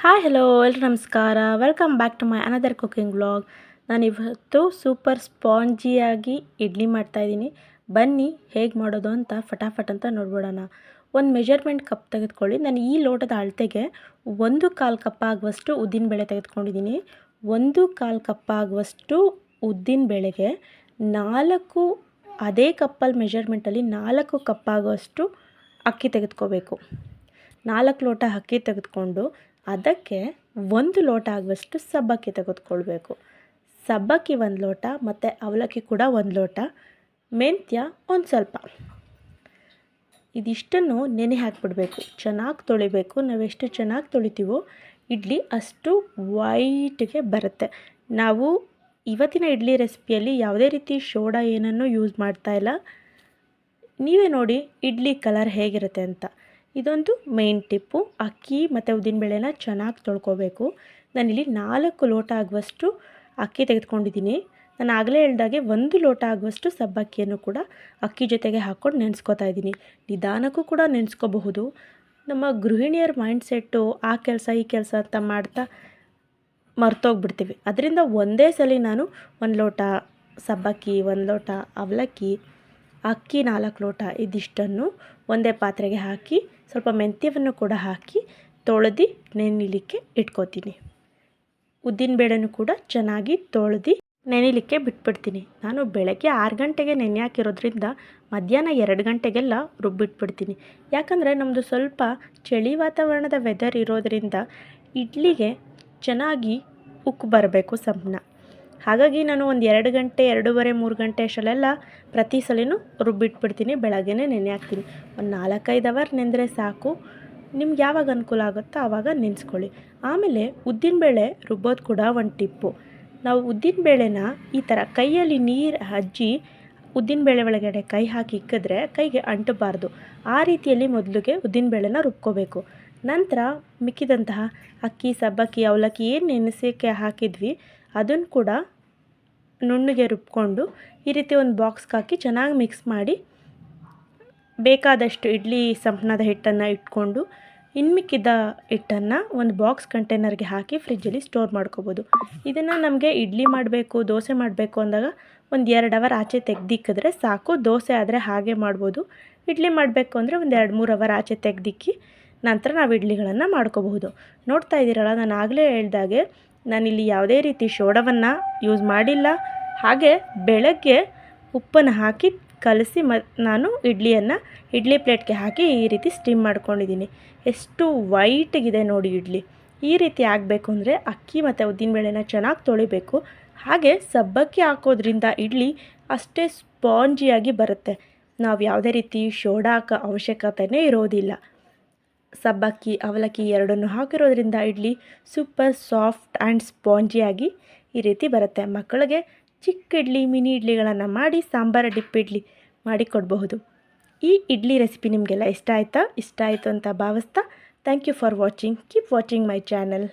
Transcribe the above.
Hi hello, ಎಲ್ರು ನಮಸ್ಕಾರ. Welcome back to my another cooking vlog ನಾನಿವತ್ತು ಸೂಪರ್ ಸ್ಪಾಂಜಿಯಾಗಿ ಇಡ್ಲಿ ಮಾಡ್ತಾಯಿದ್ದೀನಿ ಬನ್ನಿ, ಹೇಗೆ ಮಾಡೋದು ಅಂತ ಫಟಾಫಟ್ ಅಂತ ನೋಡ್ಬಿಡೋಣ. ಒಂದು ಮೆಜರ್ಮೆಂಟ್ ಕಪ್ ತೆಗೆದುಕೊಳ್ಳಿ. ನಾನು ಈ ಲೋಟದ ಅಳತೆಗೆ ಒಂದು ಕಾಲು ಕಪ್ ಆಗುವಷ್ಟು ಉದ್ದಿನಬೇಳೆ ತೆಗೆದುಕೊಂಡಿದ್ದೀನಿ. ಒಂದು ಕಾಲು ಕಪ್ ಆಗುವಷ್ಟು ಉದ್ದಿನಬೇಳೆಗೆ ನಾಲ್ಕು, ಅದೇ ಕಪ್ಪಲ್ಲಿ ಮೆಜರ್ಮೆಂಟಲ್ಲಿ ನಾಲ್ಕು ಕಪ್ ಆಗುವಷ್ಟು ಅಕ್ಕಿ ತೆಗೆದುಕೋಬೇಕು. ನಾಲ್ಕು ಲೋಟ ಅಕ್ಕಿ ತೆಗೆದುಕೊಂಡು ಅದಕ್ಕೆ ಒಂದು ಲೋಟ ಆಗುವಷ್ಟು ಸಬ್ಬಕ್ಕಿ ತೆಗೆದುಕೊಳ್ಬೇಕು. ಸಬ್ಬಕ್ಕಿ ಒಂದು ಲೋಟ, ಮತ್ತು ಅವಲಕ್ಕಿ ಕೂಡ ಒಂದು ಲೋಟ, ಮೆಂತ್ಯ ಒಂದು ಸ್ವಲ್ಪ. ಇದಿಷ್ಟನ್ನು ನೆನೆ ಹಾಕಿಬಿಡಬೇಕು. ಚೆನ್ನಾಗಿ ತೊಳಿಬೇಕು. ನಾವೆಷ್ಟು ಚೆನ್ನಾಗಿ ತೊಳಿತೀವೋ ಇಡ್ಲಿ ಅಷ್ಟು ವೈಟ್ಗೆ ಬರುತ್ತೆ. ನಾವು ಇವತ್ತಿನ ಇಡ್ಲಿ ರೆಸಿಪಿಯಲ್ಲಿ ಯಾವುದೇ ರೀತಿ ಶೋಡಾ ಏನನ್ನು ಯೂಸ್ ಮಾಡ್ತಾ ಇಲ್ಲ. ನೀವೇ ನೋಡಿ ಇಡ್ಲಿ ಕಲರ್ ಹೇಗಿರುತ್ತೆ ಅಂತ. ಇದೊಂದು ಮೇನ್ ಟಿಪ್ಪು ಅಕ್ಕಿ ಮತ್ತು ಉದ್ದಿನಬೇಳೆನ ಚೆನ್ನಾಗಿ ತೊಳ್ಕೊಬೇಕು. ನಾನಿಲ್ಲಿ ನಾಲ್ಕು ಲೋಟ ಆಗುವಷ್ಟು ಅಕ್ಕಿ ತೆಗೆದುಕೊಂಡಿದ್ದೀನಿ. ನಾನು ಆಗಲೇ ಹೇಳ್ದಾಗೆ ಒಂದು ಲೋಟ ಆಗುವಷ್ಟು ಸಬ್ಬಕ್ಕಿಯನ್ನು ಕೂಡ ಅಕ್ಕಿ ಜೊತೆಗೆ ಹಾಕ್ಕೊಂಡು ನೆನೆಸ್ಕೊತಾ ಇದ್ದೀನಿ. ನಿಧಾನಕ್ಕೂ ಕೂಡ ನೆನೆಸ್ಕೋಬಹುದು. ನಮ್ಮ ಗೃಹಿಣಿಯರ ಮೈಂಡ್ಸೆಟ್ಟು ಆ ಕೆಲಸ ಈ ಕೆಲಸ ಅಂತ ಮಾಡ್ತಾ ಮರ್ತೋಗ್ಬಿಡ್ತೀವಿ. ಅದರಿಂದ ಒಂದೇ ಸಲ ನಾನು ಒಂದು ಲೋಟ ಸಬ್ಬಕ್ಕಿ, ಒಂದು ಲೋಟ ಅವಲಕ್ಕಿ ಅಕ್ಕಿ ನಾಲ್ಕು ಲೋಟ ಇದಿಷ್ಟನ್ನು ಒಂದೇ ಪಾತ್ರೆಗೆ ಹಾಕಿ ಸ್ವಲ್ಪ ಮೆಂತ್ಯವನ್ನು ಕೂಡ ಹಾಕಿ ತೊಳೆದು ನೆನಿಲಿಕ್ಕೆ ಇಟ್ಕೋತೀನಿ. ಉದ್ದಿನಬೇಳೆನೂ ಕೂಡ ಚೆನ್ನಾಗಿ ತೊಳೆದು ನೆನಿಲಿಕ್ಕೆ ಬಿಟ್ಬಿಡ್ತೀನಿ. ನಾನು ಬೆಳಗ್ಗೆ ಆರು ಗಂಟೆಗೆ ನೆನೆ ಹಾಕಿರೋದ್ರಿಂದ ಮಧ್ಯಾಹ್ನ ಎರಡು ಗಂಟೆಗೆಲ್ಲ ರುಬ್ಬಿಟ್ಬಿಡ್ತೀನಿ. ಯಾಕಂದರೆ ನಮ್ಮದು ಸ್ವಲ್ಪ ಚಳಿ ವಾತಾವರಣದ ವೆದರ್ ಇರೋದರಿಂದ ಇಡ್ಲಿಗೆ ಚೆನ್ನಾಗಿ ಉಕ್ಕು ಬರಬೇಕು ಸಂಪಣ ಹಾಗಾಗಿ ನಾನು ಒಂದು ಎರಡು ಗಂಟೆ, ಎರಡೂವರೆ, ಮೂರು ಗಂಟೆ ಅಷ್ಟರಲ್ಲೆಲ್ಲ ಪ್ರತಿ ಸಲನೂ ರುಬ್ಬಿಟ್ಬಿಡ್ತೀನಿ ಬೆಳಗ್ಗೆ ನೆನೆ ಹಾಕ್ತೀನಿ. ಒಂದು ನಾಲ್ಕೈದು ಅವರ್ ನೆಂದರೆ ಸಾಕು. ನಿಮ್ಗೆ ಯಾವಾಗ ಅನುಕೂಲ ಆಗುತ್ತೋ ಆವಾಗ ನೆನೆಸ್ಕೊಳ್ಳಿ. ಆಮೇಲೆ ಉದ್ದಿನಬೇಳೆ ರುಬ್ಬೋದು ಕೂಡ ಒಂದು ಟಿಪ್ಪು. ನಾವು ಉದ್ದಿನಬೇಳೆನ ಈ ಥರ ಕೈಯಲ್ಲಿ ನೀರು ಹಜ್ಜಿ ಉದ್ದಿನಬೇಳೆ ಒಳಗಡೆ ಕೈ ಹಾಕಿ ಇಕ್ಕಿದ್ರೆ ಕೈಗೆ ಅಂಟಬಾರ್ದು. ಆ ರೀತಿಯಲ್ಲಿ ಮೊದಲಿಗೆ ಉದ್ದಿನಬೇಳೆನ ರುಬ್ಕೋಬೇಕು. ನಂತರ ಮಿಕ್ಕಿದಂತಹ ಅಕ್ಕಿ, ಸಬ್ಬಕ್ಕಿ, ಅವಲಕ್ಕಿ ಏನು ನೆನೆಸೋಕ್ಕೆ ಹಾಕಿದ್ವಿ ಅದನ್ನು ಕೂಡ ನುಣ್ಣಗೆ ರುಬ್ಕೊಂಡು ಈ ರೀತಿ ಒಂದು ಬಾಕ್ಸ್ಗೆ ಹಾಕಿ ಚೆನ್ನಾಗಿ ಮಿಕ್ಸ್ ಮಾಡಿ ಬೇಕಾದಷ್ಟು ಇಡ್ಲಿ ಸಂಪಣದ ಹಿಟ್ಟನ್ನು ಇಟ್ಕೊಂಡು ಇನ್ಮಿಕ್ಕಿದ ಹಿಟ್ಟನ್ನು ಒಂದು ಬಾಕ್ಸ್ ಕಂಟೈನರ್ಗೆ ಹಾಕಿ ಫ್ರಿಜ್ಜಲ್ಲಿ ಸ್ಟೋರ್ ಮಾಡ್ಕೋಬೋದು. ಇದನ್ನು ನಮಗೆ ಇಡ್ಲಿ ಮಾಡಬೇಕು, ದೋಸೆ ಮಾಡಬೇಕು ಅಂದಾಗ ಒಂದು ಎರಡು ಅವರ್ ಆಚೆ ತೆಗ್ದಿಕ್ಕಿದ್ರೆ ಸಾಕು. ದೋಸೆ ಆದರೆ ಹಾಗೆ ಮಾಡ್ಬೋದು. ಇಡ್ಲಿ ಮಾಡಬೇಕು ಅಂದರೆ ಒಂದು ಎರಡು ಮೂರು ಅವರ್ ಆಚೆ ತೆಗ್ದಿಕ್ಕಿ ನಂತರ ನಾವು ಇಡ್ಲಿಗಳನ್ನು ಮಾಡ್ಕೋಬಹುದು. ನೋಡ್ತಾ ಇದ್ದೀರಲ್ಲ, ನಾನು ಆಗಲೇ ಹೇಳ್ದಾಗೆ ನಾನಿಲ್ಲಿ ಯಾವುದೇ ರೀತಿ ಶೋಡವನ್ನು ಯೂಸ್ ಮಾಡಿಲ್ಲ. ಹಾಗೆ ಬೆಳಗ್ಗೆ ಉಪ್ಪನ್ನು ಹಾಕಿ ಕಲಸಿ ಮ, ನಾನು ಇಡ್ಲಿಯನ್ನು ಇಡ್ಲಿ ಪ್ಲೇಟ್ಗೆ ಹಾಕಿ ಈ ರೀತಿ ಸ್ಟೀಮ್ ಮಾಡ್ಕೊಂಡಿದ್ದೀನಿ. ಎಷ್ಟು ವೈಟಿಗಿದೆ ನೋಡಿ ಇಡ್ಲಿ. ಈ ರೀತಿ ಆಗಬೇಕು ಅಂದರೆ ಅಕ್ಕಿ ಮತ್ತು ಉದ್ದಿನಬೇಳೆನ ಚೆನ್ನಾಗಿ ತೊಳಿಬೇಕು. ಹಾಗೆ ಸಬ್ಬಕ್ಕಿ ಹಾಕೋದ್ರಿಂದ ಇಡ್ಲಿ ಅಷ್ಟೇ ಸ್ಪಾಂಜಿಯಾಗಿ ಬರುತ್ತೆ. ನಾವು ಯಾವುದೇ ರೀತಿ ಶೋಡಾಕ ಹಾಕೋ ಅವಶ್ಯಕತೆಯೇ ಇರೋದಿಲ್ಲ. ಸಬ್ಬಕ್ಕಿ, ಅವಲಕ್ಕಿ ಎರಡನ್ನು ಹಾಕಿರೋದ್ರಿಂದ ಇಡ್ಲಿ ಸೂಪರ್ ಸಾಫ್ಟ್ ಆ್ಯಂಡ್ ಸ್ಪಾಂಜಿಯಾಗಿ ಈ ರೀತಿ ಬರುತ್ತೆ. ಮಕ್ಕಳಿಗೆ ಚಿಕ್ಕ ಇಡ್ಲಿ ಮಿನಿ ಇಡ್ಲಿಗಳನ್ನು ಮಾಡಿ ಸಾಂಬಾರ ಡಿಪ್ ಇಡ್ಲಿ ಮಾಡಿಕೊಡಬಹುದು ಈ ಇಡ್ಲಿ ರೆಸಿಪಿ ನಿಮಗೆಲ್ಲ ಇಷ್ಟ ಆಯಿತಾ? ಇಷ್ಟ ಆಯಿತು ಅಂತ ಭಾವಿಸ್ತಾ thank you for watching keep watching my channel